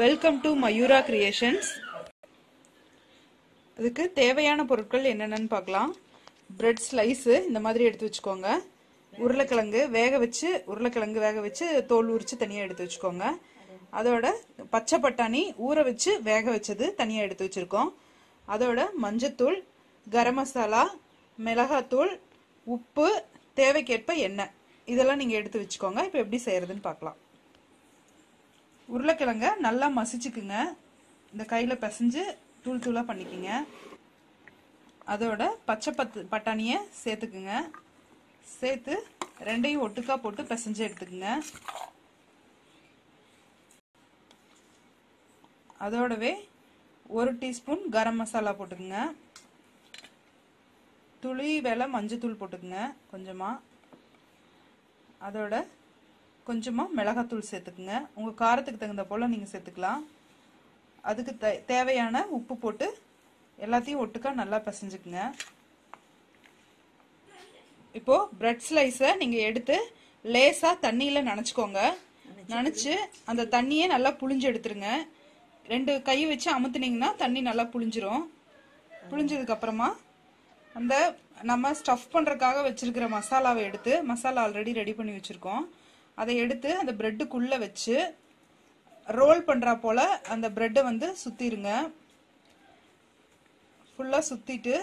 Welcome to Mayura creations இதுக்கு தேவையான பொருட்கள் என்னென்னு பார்க்கலாம். பிரெட் ஸ்லைஸு இந்த மாதிரி எடுத்து வச்சுக்கோங்க. உருளைக்கிழங்கு வேக வச்சு உருளைக்கிழங்கு வேக வச்சு தோல் உரிச்சு தனியாக எடுத்து வச்சுக்கோங்க. அதோட பச்சை பட்டாணி ஊற வச்சு வேக வச்சது தனியாக எடுத்து வச்சுருக்கோம். அதோட மஞ்சத்தூள் கரம் மசாலா மிளகாத்தூள் உப்பு தேவைக்கேற்ப எண்ணெய். இதெல்லாம் நீங்கள் எடுத்து வச்சுக்கோங்க. இப்போ எப்படி செய்கிறதுன்னு பார்க்கலாம். உருளைக்கிழங்க நல்லா மசிச்சுக்குங்க. இந்த கையில் பிசைஞ்சு தூள் தூளாக பண்ணிக்கோங்க. அதோட பச்சை பத்து பட்டாணியை சேர்த்துக்குங்க. சேர்த்து ரெண்டையும் ஒட்டுக்கா போட்டு பிசைஞ்சு எடுத்துக்குங்க. அதோடவே ஒரு டீஸ்பூன் கரம் மசாலா போட்டுக்குங்க. துளி வேலை மஞ்சத்தூள் போட்டுக்குங்க கொஞ்சமாக அதோட கொஞ்சமாக மிளகாத்தூள் சேர்த்துக்குங்க. உங்கள் காரத்துக்கு தகுந்த போல் நீங்கள் சேர்த்துக்கலாம். அதுக்கு தே தேவையான உப்பு போட்டு எல்லாத்தையும் ஒட்டுக்கா நல்லா பிசைஞ்சுக்குங்க. இப்போது பிரெட் ஸ்லைஸை நீங்கள் எடுத்து லேசாக தண்ணியில் நனைச்சிக்கோங்க. நனைச்சு அந்த தண்ணியை நல்லா புளிஞ்சு எடுத்துருங்க. ரெண்டு கை வச்சு அமுத்துனீங்கன்னா தண்ணி நல்லா புளிஞ்சிரும் புளிஞ்சதுக்கப்புறமா அந்த நம்ம ஸ்டஃப் பண்ணுறதுக்காக வச்சுருக்கிற மசாலாவை எடுத்து மசாலா ஆல்ரெடி ரெடி பண்ணி வச்சுருக்கோம். அதை எடுத்து அந்த ப்ரெட்டுக்குள்ளே வச்சு ரோல் பண்ணுறா போல் அந்த ப்ரெட்டை வந்து சுற்றிருங்க ஃபுல்லாக சுற்றிட்டு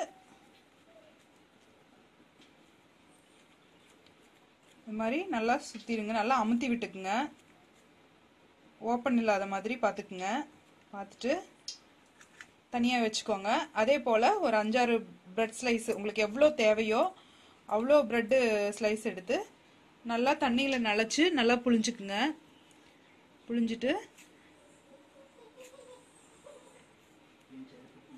இது மாதிரி நல்லா சுற்றிடுங்க நல்லா அமுத்தி விட்டுக்குங்க. ஓப்பன் இல்லாத மாதிரி பார்த்துக்குங்க. பார்த்துட்டு தனியாக வச்சுக்கோங்க. அதே போல் ஒரு அஞ்சாறு ப்ரெட் ஸ்லைஸ் உங்களுக்கு எவ்வளோ தேவையோ அவ்வளோ ப்ரெட்டு ஸ்லைஸ் எடுத்து நல்லா தண்ணியில் நனைச்சி நல்லா புளிஞ்சுக்குங்க புளிஞ்சிட்டு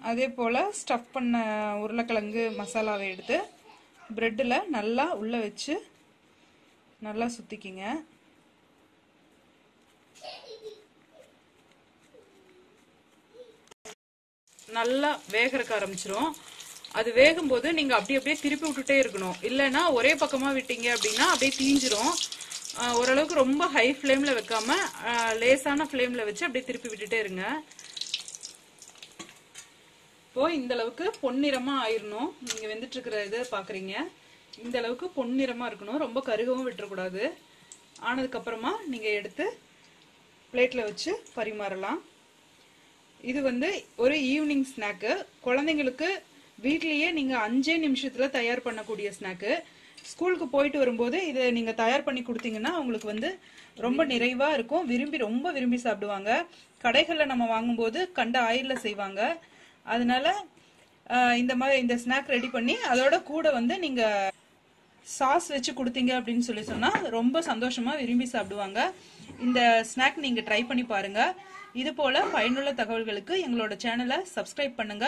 அதே போல் ஸ்டஃப் பண்ண உருளைக்கிழங்கு மசாலாவை எடுத்து ப்ரெட்டில் நல்லா உள்ளே வச்சு நல்லா சுற்றிக்கிங்க நல்லா வேகறக்க ஆரம்பிச்சிரும். அது வேகும்போது நீங்க அப்படி அப்படியே திருப்பி விட்டுட்டே இருக்கணும். இல்லைன்னா ஒரே பக்கமா விட்டீங்க அப்படின்னா அப்படியே தீஞ்சிரும். ஓரளவுக்கு ரொம்ப ஹை ஃப்ளேம்ல வைக்காம லேசான ஃப்ளேம்ல வச்சு அப்படியே திருப்பி விட்டுட்டே இருங்க. இப்போ இந்த அளவுக்கு பொன்னிறமா ஆயிரணும். நீங்க வெந்துட்டு இருக்கிற இதை பாக்குறீங்க. இந்த அளவுக்கு பொன்னிறமா இருக்கணும். ரொம்ப கருகவும் விட்டுறக்கூடாது. ஆனதுக்கு அப்புறமா நீங்க எடுத்து பிளேட்ல வச்சு பரிமாறலாம். இது வந்து ஒரு ஈவினிங் ஸ்நாக்கு குழந்தைங்களுக்கு வீட்லயே நீங்க அஞ்சே நிமிஷத்துல தயார் பண்ணக்கூடிய ஸ்நாக்கு ஸ்கூலுக்கு போயிட்டு வரும்போது இதை நீங்க தயார் பண்ணி கொடுத்தீங்கன்னா அவங்களுக்கு வந்து ரொம்ப நிறைவா இருக்கும். விரும்பி ரொம்ப விரும்பி சாப்பிடுவாங்க. கடைகள்ல நம்ம வாங்கும்போது கண்ட ஆயில்ல செய்வாங்க. அதனால இந்த மாதிரி இந்த ஸ்நாக் ரெடி பண்ணி அதோட கூட வந்து நீங்க சாஸ் வச்சு கொடுத்தீங்க அப்படின்னு சொல்லி சொன்னா ரொம்ப சந்தோஷமா விரும்பி சாப்பிடுவாங்க. இந்த ஸ்நாக் நீங்க ட்ரை பண்ணி பாருங்க. இது போல பயனுள்ள தகவல்களுக்கு எங்களோட சேனலை சப்ஸ்கிரைப் பண்ணுங்க.